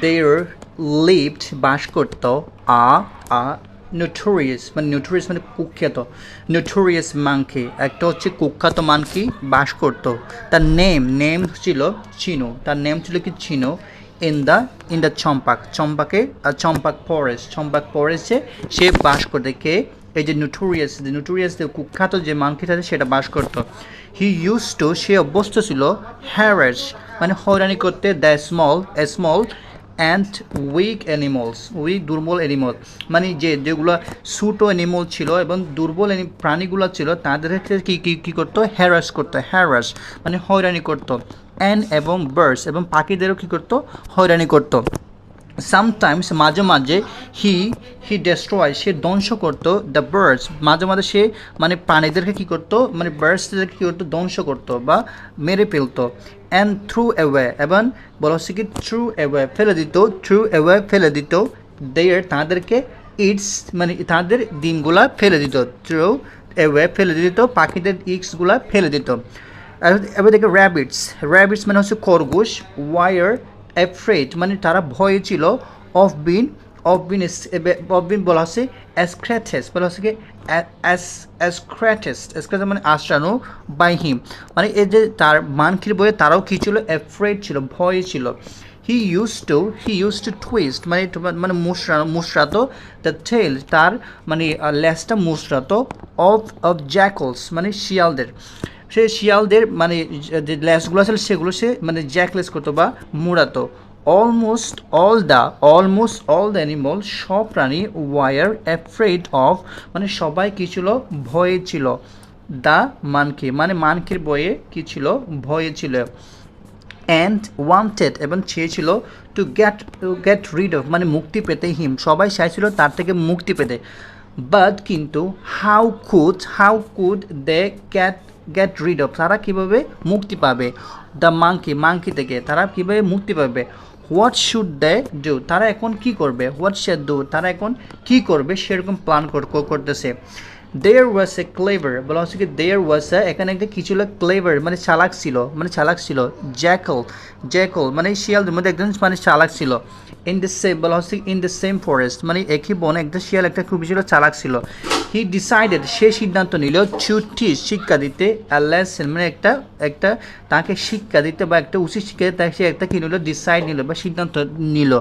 There lived বাস করতো আ আ notorious মানে notorious মানে কুখ্যাত নোটোরিয়াস মাংকি একটা হচ্ছে কুখ্যাত মানকি বাস করতো তার নেম নেম ছিল চিনো তার নেম ছিল কি চিনো in the in the Champak চম্পাকে Champak forest Champak ফরেস্টে সে বাস করতে কে এই যে নোটোরিয়াস যে নোটোরিয়াস যে কুখ্যাত যে মাংকিটা আছে, সেটা বাস করতো হি ইউজ টু সে অভ্যস্ত ছিল হ্যারাস মানে হয়রানি করতে the small a small and weak animals weak দুর্বল অ্যানিমল মানে যে যেগুলো সুটো অ্যানিমল ছিল এবং দুর্বল প্রাণীগুলো ছিল তাদেরকে কী কী কী করতো? হ্যারাস করতো হ্যারাস মানে হয়রানি করতো। অ্যান্ড এবং বার্ডস এবং পাখিদেরও কী করতো? হয়রানি করতো। সামটাইমস মাঝে মাঝে হি হি ডেস্ট্রয় সে ধ্বংস করতো দ্য বার্ডস মাঝে মাঝে সে মানে প্রাণীদেরকে কী করতো মানে বার্ডসদেরকে কী করতো, ধ্বংস করতো বা মেরে ফেলতো। অ্যান্ড থ্রু অ্যাওয়ে এবং বলা হচ্ছে কি থ্রু অ্যাওয়ে ফেলে দিত থ্রু অ্যাওয়ে ফেলে দিত। দেয়ার তাদেরকে ইটস মানে তাদের দিনগুলা ফেলে দিত থ্রু অ্যাওয়ে ফেলে দিত, পাখিদের ইক্সগুলা ফেলে দিত। এবার- দেখে র্যাবিটস র্যাবিটস মানে হচ্ছে খরগোশ ওয়ার অ্যাফ্রেড মানে তারা ভয়ে ছিল of been of been of been বলা হচ্ছে অ্যাসক্র্যাথেস বলা হচ্ছে কি অ্যাসক্র্যাটেস অ্যাসক্র্যাটেস মানে আশ্রানো বাই হিম মানে এই যে তার মানখির বইয়ে তারাও কী ছিল? অ্যাফ্রেড ছিল, ভয়ে ছিল। He use to he use to twist মানে মানে মুশরা, মুশরাতো দ্য টেল তার মানে লেসটা মুশরাতো অফ অফ জ্যাকলস মানে শিয়ালদের। সে শিয়ালদের মানে যে লেসগুলো আছে, সেগুলো সে মানে জ্যাকলেস করতো বা মুড়াতো। Almost all the almost all the animal সব প্রাণী ওয়ার অ্যাফ্রেড অফ মানে সবাই কী ছিল? ভয়ে ছিল। দ্য মানকি মানে মানকির বয়ে কী ছিল? ভয়ে ছিল। অ্যান্ড ওয়ান্টেড এবং চেয়েছিল to get get rid of মানে মুক্তি পেতে হিম সবাই চাইছিল তার থেকে মুক্তি পেতে। বাট কিন্তু how could how could they get get rid of তারা কীভাবে মুক্তি পাবে? দ্য মাংকি মাংকি থেকে তারা কীভাবে মুক্তি পাবে? হোয়াট শুড দে ডু তারা এখন কি করবে? হোয়াট শ্যাড ডু তারা এখন কি করবে? সেরকম প্ল্যান করতেছে। দেয়ার ওয়াজ এ ক্লেভার বলা হচ্ছে কি দেয়ার ওয়াজ এ এখানে একটা কিছু ছিল? ক্লেভার মানে চালাক ছিল মানে চালাক ছিল। জ্যাকল জ্যাকল মানে শিয়ালদের মধ্যে একজন মানে চালাক ছিল। ইন দ্য সেম বলা হচ্ছে ইন দ্য সেম ফরেস্ট মানে একই বনে একটা শিয়াল, একটা খুবই ছিল, চালাক ছিল। হি ডিসাইডেড সে সিদ্ধান্ত নিল ছুটি শিক্ষা দিতে লেসন মানে একটা একটা তাকে শিক্ষা দিতে বা একটা উচিত শিক্ষা দিতে সে একটা কী নিল ডিসাইড নিল বা সিদ্ধান্ত নিল।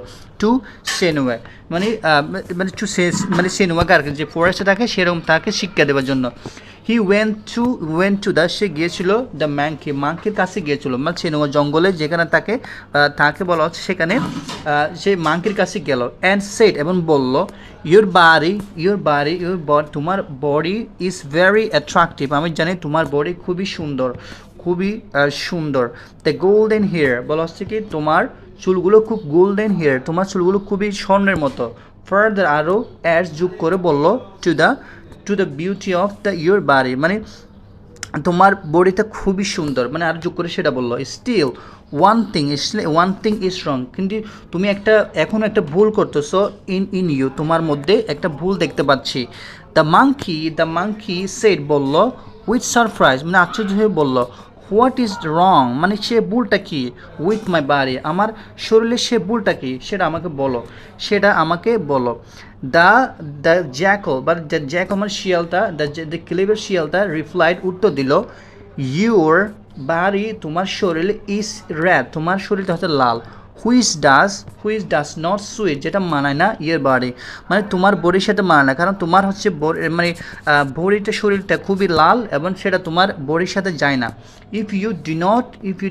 টু সেনুয়া মানে মানে টু মানে সেনুয়া কার, যে ফরেস্টে থাকে, সেরকম তাকে শিক্ষা দেওয়ার জন্য। He went to went to the সে গিয়েছিল দ্য ম্যাঙ্কি মাঙ্কির কাছে গিয়েছিল মানে সেনুয়া জঙ্গলে, যেখানে তাকে তাকে বলা হচ্ছে, সেখানে সে মাঙ্কির কাছে গেল অ্যান্ড সেট এবং বলল your body your body your বড তোমার বডি ইজ ভেরি অ্যাট্রাকটিভ আমি জানি তোমার বডি খুবই সুন্দর খুবই সুন্দর। দ্য গোল্ডেন হেয়ার বলা হচ্ছে কি, তোমার চুলগুলো খুব গোল্ডেন হেয়ার তোমার চুলগুলো খুবই স্বর্ণের মতো। ফার্দার আরও অ্যাডস যোগ করে বলল to the to the beauty of the your বাড়ি মানে তোমার বডিটা খুবই সুন্দর। মানে আর যোগ করে সেটা বলল still one thing one thing is wrong কিন্তু তুমি একটা, এখন একটা ভুল করতেছো ইন ইন ইউ তোমার মধ্যে একটা ভুল দেখতে পাচ্ছি। The monkey the monkey said বলল উইথ সারপ্রাইজ মানে আশ্চর্য হয়ে বলল হোয়াট ইজ রং? মানে সে ভুলটা কি? উইথ মাই বাড়ি। আমার শরীরে সে ভুলটা কি? সেটা আমাকে বলো। সেটা আমাকে বলো। দ্য দ্য জ্যাকো, বা জ্যাকো আমার মানে শিয়ালটা দ্য দ্য ক্লিভের শিয়ালটা রিপ্লাইড উত্তর দিল ইউর বাড়ি, তোমার শরীর ইজ র্যাড তোমার শরীরটা হচ্ছে লাল। Which does which does not suit যেটা মানায় না ইয়ের বডি। মানে তোমার বডির সাথে মানায় না, কারণ তোমার হচ্ছে মানে বডিটা শরীরটা খুবই লাল এবং সেটা তোমার বডির সাথে যায় না। If you do not if you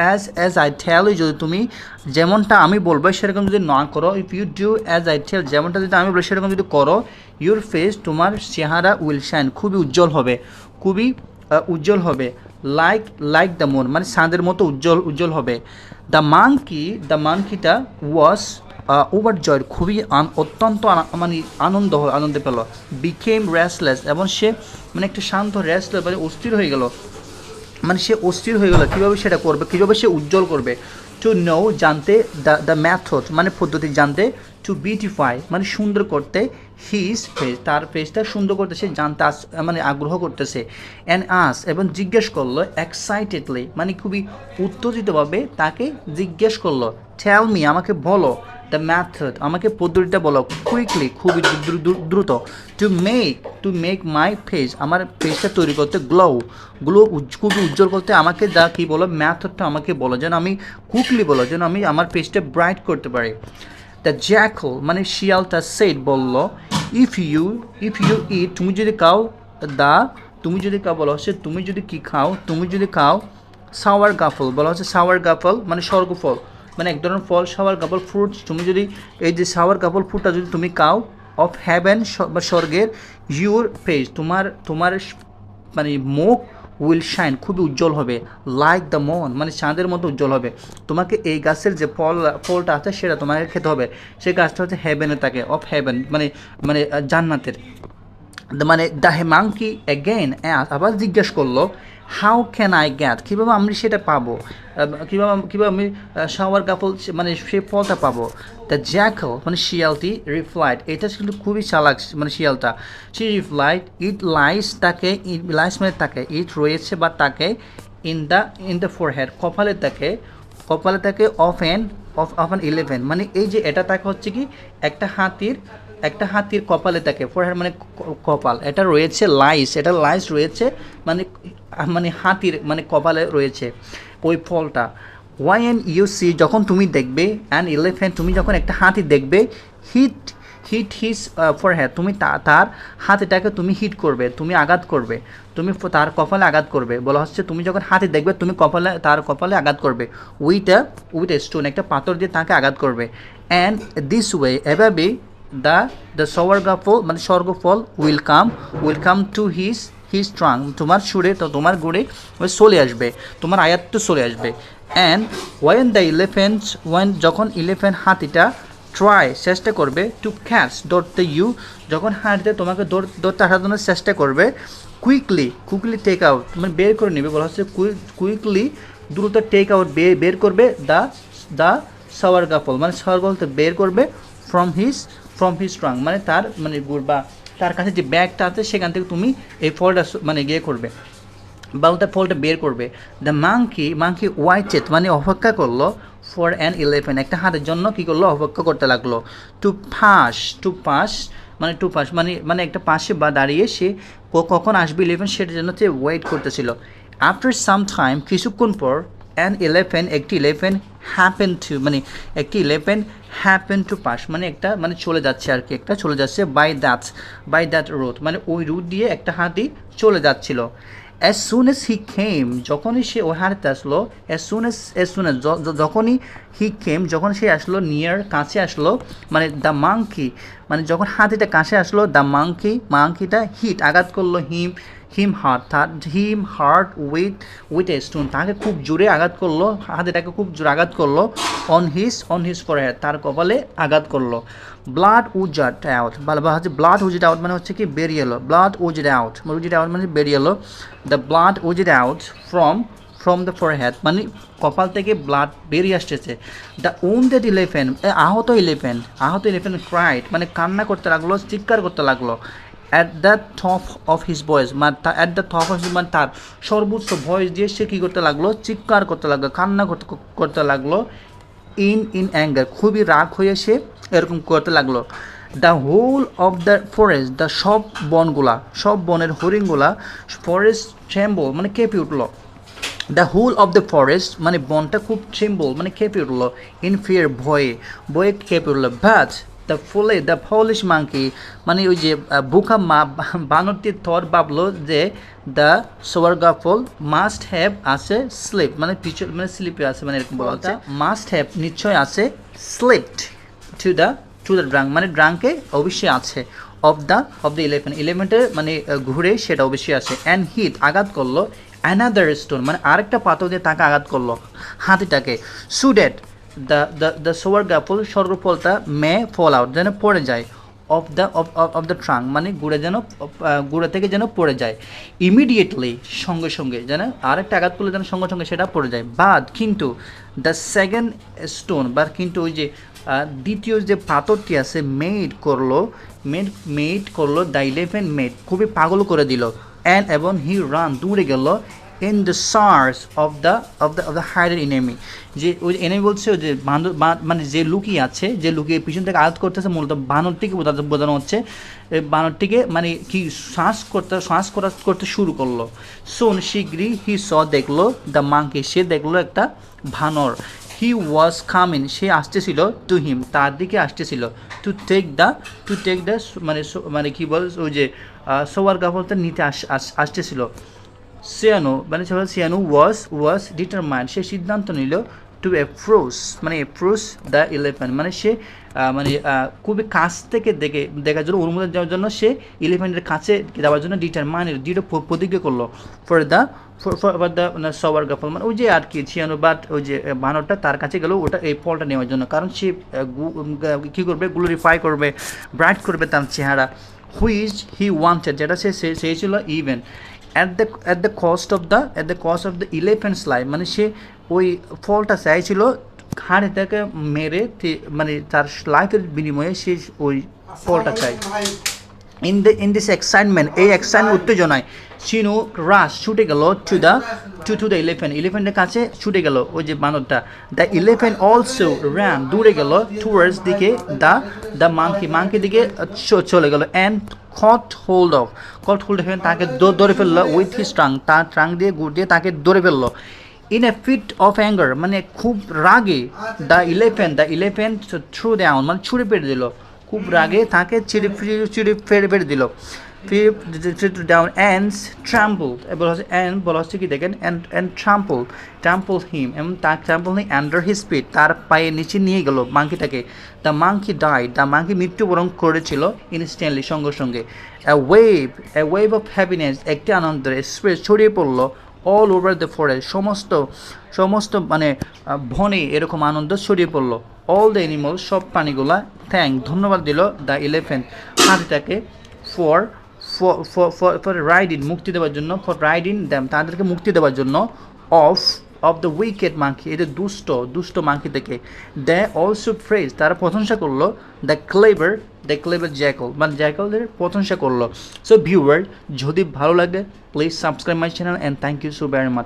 as as I tell যদি তুমি যেমনটা আমি বলব, সেরকম যদি না করো if you do as I tell যেমনটা যদি আমি বলব সেরকম যদি করো ইউর ফেস তোমার চেহারা উইল শাইন খুবই উজ্জ্বল হবে, খুবই উজ্জ্বল হবে লাইক লাইক দ্য মুন মানে চাঁদের মতো উজ্জ্বল উজ্জ্বল হবে। দ্য মাংকি দ্য মাংকিটা ওয়াস ওভার জয়ের খুবই অত্যন্ত মানে আনন্দ আনন্দে পেল। বিকেম রেসলেস এবং সে মানে একটা শান্ত রেসলেস মানে অস্থির হয়ে গেল। মানে সে অস্থির হয়ে গেল, কীভাবে সেটা করবে, কীভাবে সে উজ্জ্বল করবে? টু নো জানতে দ্য দ্য ম্যাথড মানে পদ্ধতি জানতে টু বিউটিফাই মানে সুন্দর করতে হিজ ফেস তার ফেসটা সুন্দর করতে সে জানতে আস- মানে আগ্রহ করতেছে অ্যান্ড আস এবং জিজ্ঞেস করল এক্সাইটেডলি মানে খুবই উত্তেজিতভাবে তাকে জিজ্ঞেস করল টেল মি আমাকে বলো দ্য ম্যাথড আমাকে পদ্ধতিটা বলো কুইকলি খুবই দ্রু- দ্রু- দ্রুত to make to make my face আমার ফেসটা তৈরি করতে গ্লো গ্লো খুবই উজ্জ্বল করতে আমাকে যা কী বলো ম্যাথডটা আমাকে বলো, যেন আমি কুইকলি বলো, যেন আমি আমার ফেসটা ব্রাইট করতে পারি। দ্য জ্যাকল মানে শিয়ালটা সেট বলল if you if you eat তুমি যদি খাও, দা, তুমি যদি খাও, বলো হচ্ছে তুমি যদি কি খাও, তুমি যদি খাও সাওয়ার গাফল, বলা হচ্ছে সাওয়ার গাফল মানে স্বর্গফল। মানে এক ধরনের ফল সাওয়ার গাফল ফ্রুট তুমি যদি এই যে সাওয়ার গাফল ফ্রুটটা যদি তুমি খাও অফ হ্যাভেন বা স্বর্গের ইউর ফেস তোমার তোমার মানে মুখ উইল শাইন খুবই উজ্জ্বল হবে লাইক দ্য মন মানে চাঁদের মতো উজ্জ্বল হবে। তোমাকে এই গাছের যে ফল, ফলটা আছে সেটা তোমাকে খেতে হবে। সেই গাছটা হচ্ছে হেভেনে থাকে অফ হেভেন মানে মানে জান্নাতের। মানে দ্য হেমাঙ্কি অ্যাগেন আবার জিজ্ঞেস করল হাউ ক্যান আই গ্যাট কীভাবে আমি সেটা পাবো? কীভাবে কীভাবে আমি শাওয়ার কাপল মানে সেই ফলটা পাবো? দ্য জ্যাকল মানে শিয়ালটি রিফ্লাইট এটা কিন্তু খুবই চালাক মানে শিয়ালটা। সে রিফ্লাইট ইট লাইস তাকে ইট লাইস মানে তাকে ইট রয়েছে বা তাকে in the in the forehead কপালে তাকে কপালে তাকে of an of of an elephant মানে এই যে এটা তাকে হচ্ছে কি, একটা হাতির একটা হাতির কপালে তাকে ফোরহেড মানে কপাল। এটা রয়েছে লাইস, এটা লাইস রয়েছে মানে মানে হাতির মানে কপালে রয়েছে ওই ফলটা। ওয়াই এন ইউ সি যখন তুমি দেখবে অ্যান ইলেভেন তুমি যখন একটা হাতি দেখবে হিট হিট হিস ফরহেড তুমি তার হাতিটাকে তুমি হিট করবে, তুমি আঘাত করবে, তুমি তার কপালে আঘাত করবে। বলা হচ্ছে তুমি যখন হাতি দেখবে, তুমি কপালে, তার কপালে আঘাত করবে। With a with a stone একটা পাথর দিয়ে তাকে আঘাত করবে। অ্যান্ড দিস ওয়ে এভাবে দ্য দ্য সওয়ার্গাফল মানে স্বর্গফল will come will come to his his trunk তোমার সুরে, তো তোমার গুড়ে ওই চলে আসবে, তোমার আয়াত্ত চলে আসবে। And when the elephant when যখন ইলেফেন্ট হাতিটা ট্রাই চেষ্টা করবে টু ক্যাচ ধরতে ইউ যখন হাঁটতে তোমাকে ধরতে আসার জন্য চেষ্টা করবে কুইকলি কুইকলি টেক আউট মানে বের করে নেবে, বলা হচ্ছে কুইকলি দ্রুত টেক আউট বের করবে দ্য দ্য সাওয়ার গাফল মানে সাওয়ার গাফল বের করবে from his from his strong মানে তার মানে গুড় বা তার কাছে যে ব্যাগটা আছে, সেখান থেকে তুমি এই ফলটা মানে গিয়ে করবে, বা ফলটা বের করবে। দ্য মাংকি মাংকি ওয়াইচেত মানে অপেক্ষা করল ফর অ্যান ইলেভেন একটা হাতের জন্য কী করল? অপেক্ষা করতে লাগল। টু পাস টু পাস মানে টু পাস মানে মানে একটা পাশে বা দাঁড়িয়ে সে কখন আসবে ইলেভেন সেটার জন্য সে ওয়েট করতেছিল। আফটার সাম টাইম কিছুক্ষণ পর অ্যান ইলেভেন একটি ইলেভেন হ্যাপেন টু মানে একটি ইলেভেন হ্যাপেন টু পাস মানে একটা মানে চলে যাচ্ছে আর কি, একটা চলে যাচ্ছে by that by that road মানে ওই রুট দিয়ে একটা হাতি চলে যাচ্ছিল। অ্যাজ সুন এস হি খেম যখনই সে ওই হাঁটতে আসলো as soon as as soon as যখনই হি খেম যখন সে আসলো নিয়ার কাছে আসলো মানে দ্য মাংকি মানে যখন হাতিটা কাছে আসলো দ্য মাংকি মাংকিটা হিট আঘাত করল হিম হিম হার্ট তার him hurt with with a stone তাকে খুব জোরে আঘাত করল, হাতে তাকে খুব জোরে আঘাত করল on his on his forehead তার কপালে আঘাত করল। ব্লাড উজাট আউট বা হচ্ছে ব্লাড উজিট আউট মানে হচ্ছে কি, বেরিয়ে এলো। Blood oozed out oozed out মানে বেরিয়ে এলো। The blood oozed out from from the for forehead মানে কপাল থেকে ব্লাড বেরিয়ে আসতেছে। দ্য উম উন্ডেড ইলেভেন আহত ইলেভেন আহত ইলেভেন ক্রাইট মানে কান্না করতে লাগল, চিৎকার করতে লাগল। At the top of his voice মানে at the top of his মানে তার সর্বোচ্চ ভয়েস দিয়ে সে কী করতে লাগল? চিৎকার করতে লাগল, কান্না করতে করতে লাগল ইন ইন অ্যাঙ্গার খুবই রাগ হয়ে সে এরকম করতে লাগল। The whole of the forest the সব বনগুলা, সব বনের হরিণগুলা ফরেস্ট ট্রেম্বল মানে কেঁপে উঠল। The whole of the forest মানে বনটা খুব ট্রেম্বল মানে কেঁপে উঠল ইন ফিয়ার ভয়ে ভয়ে কেঁপে উঠল। But the fool the foolish monkey মানে ওই যে বোকা মা বানরটি থর ভাবলো যে দ্য সোয়ার্গাফল মাস্ট হ্যাভ আছে স্লিপ মানে পিছন মানে স্লিপে আছে মানে এরকম বলা হচ্ছে। মাস্ট হ্যাভ নিশ্চয় আছে slipped to the to the trunk মানে ড্রাঙ্কে অবশ্যই আছে। Of the of the elephant ইলেভেনের মানে ঘুরে সেটা অবশ্যই আছে। অ্যান্ড হিট আঘাত করল অ্যানাদার স্টোন মানে আরেকটা পাথর দিয়ে তাকে আঘাত করল হাতিটাকে। সুডেট দ্য সোয়ার গাফল সর্বফলটা মে ফল আউট যেন পড়ে যায় of the of of the trunk মানে গুড়ে যেন গুড়ে থেকে যেন পড়ে যায়। ইমিডিয়েটলি সঙ্গে সঙ্গে, যেন আরেকটা আঘাত করলে যেন সঙ্গে সঙ্গে সেটা পড়ে যায়। বাদ কিন্তু দ্য সেকেন্ড স্টোন বা কিন্তু ওই যে দ্বিতীয় যে পাথরটি আছে মেড করল মেড মেড করল দ্য ইলেভেন মেড খুবই পাগল করে দিল। অ্যান্ড এবং হি রান দূরে গেল। In the search of the of the of the hided enemy যে ওই এনিমি বলছে যে বান্দর মানে যে লুকিয়ে আছে, যে লুকিয়ে পিছন থেকে আঘাত করতেছে, মূলত বানরটিকে বোঝা- বোঝানো হচ্ছে বানরটিকে মানে কি শ্বাস করতে, শ্বাস করা করতে শুরু করল। সোন শীঘ্রই হি স দেখল, দ্য মাংকি সে দেখল একটা বানর। হি ওয়াজ কামিং, সে আসতেছিল টু হিম, তার দিকে আসতেছিল। To take the, to take the মানে মানে কি বল, ওই যে সোয়ার কাপড়টা নিতে আস- আসতেছিল। সিয়ানো মানে সিয়ানো ওয়াজ ওয়াজ ডিটারমাইন্ড সে সিদ্ধান্ত নিল টু অ্যাপ্রোচ মানে অ্যাপ্রোচ দ্য ইলেভেন মানে সে মানে খুবই কাছ থেকে দেখে, দেখার জন্য, অনুমোদন দেওয়ার জন্য সে ইলেভেনের কাছে যাওয়ার জন্য ডিটারমাইন দৃঢ় প্রতিজ্ঞা করল ফর দ্য ফর দ্য সবার গাফল মানে ওই যে আর কি সিয়ানো বাট ওই যে বানরটা তার কাছে গেল, ওটা এই ফলটা নেওয়ার জন্য। কারণ সে কী করবে? গ্লোরিফাই করবে ব্রাইট করবে তার চেহারা হুইজ হি ওয়ান্টেড যেটা সে, সে- চেয়েছিল even at the at the cost of the at the cost of the elephant's life মানে সে ওই ফলটা চাইছিল ঘাড়ে তাকে মেরে মানে তার লাইফের বিনিময়ে সে ওই ফলটা চাই in the in this excitement এই এক্সাইটমেন্ট উত্তেজনায় চিনু রাস ছুটে গেল to the to to the elephant ইলেভেনের কাছে ছুটে গেল ওই যে বানরটা। দ্য ইলেভেন অলসো র্যান দূরে গেল টুয়ার্ডস দিকে দ্য দ্য মাংকি মাংকি দিকে চলে গেল। And caught hold of caught hold of তাকে ধরে ফেলল উইথ হিজ ট্রাং তার ট্রাং দিয়ে গুড় দিয়ে তাকে ধরে ফেলল। In a fit of anger মানে খুব রাগে the elephant the elephant threw down মানে ছুড়ে পেটে দিল। খুব রাগে তাকে চিড়ে চিড়ে ফেড়ে ফেরে দিল। ডাউন অ্যান্ডস ট্রাম্পল বলা হচ্ছে অ্যান্ড বলা হচ্ছে কি দেখেন অ্যান্ড ট্রাম্পল ট্রাম্পল হিম তার ট্রাম্পল নেই অ্যান্ডার হিস পিট তার পায়ে নিচে নিয়ে গেল মাংকিটাকে the monkey die the monkey মৃত্যুবরণ করেছিল ইনস্ট্যান্টলি সঙ্গে সঙ্গে a wave a wave of happiness একটি আনন্দের স্প্রেস ছড়িয়ে পড়ল অল ওভার দ্য ফরেস্ট সমস্ত সমস্ত মানে বনে এরকম আনন্দ ছড়িয়ে পড়ল অল দ্য অ্যানিমাল সব প্রাণীগুলা থ্যাংক ধন্যবাদ দিল দ্য ইলেভেন হাতিটাকে ফর ফর রাইড ইন মুক্তি দেওয়ার জন্য ফর রাইড ইন দ্যাম তাদেরকে মুক্তি দেওয়ার জন্য of of the wicked monkey এদের দুষ্ট দুষ্ট মাংকি থেকে দ্য অলসো ফ্রেজ তারা প্রশংসা করল the clever the clever jackal মানে জ্যাকলদের প্রশংসা করল। সো ভিউয়ার যদি ভালো লাগে please subscribe my channel and thank you so very much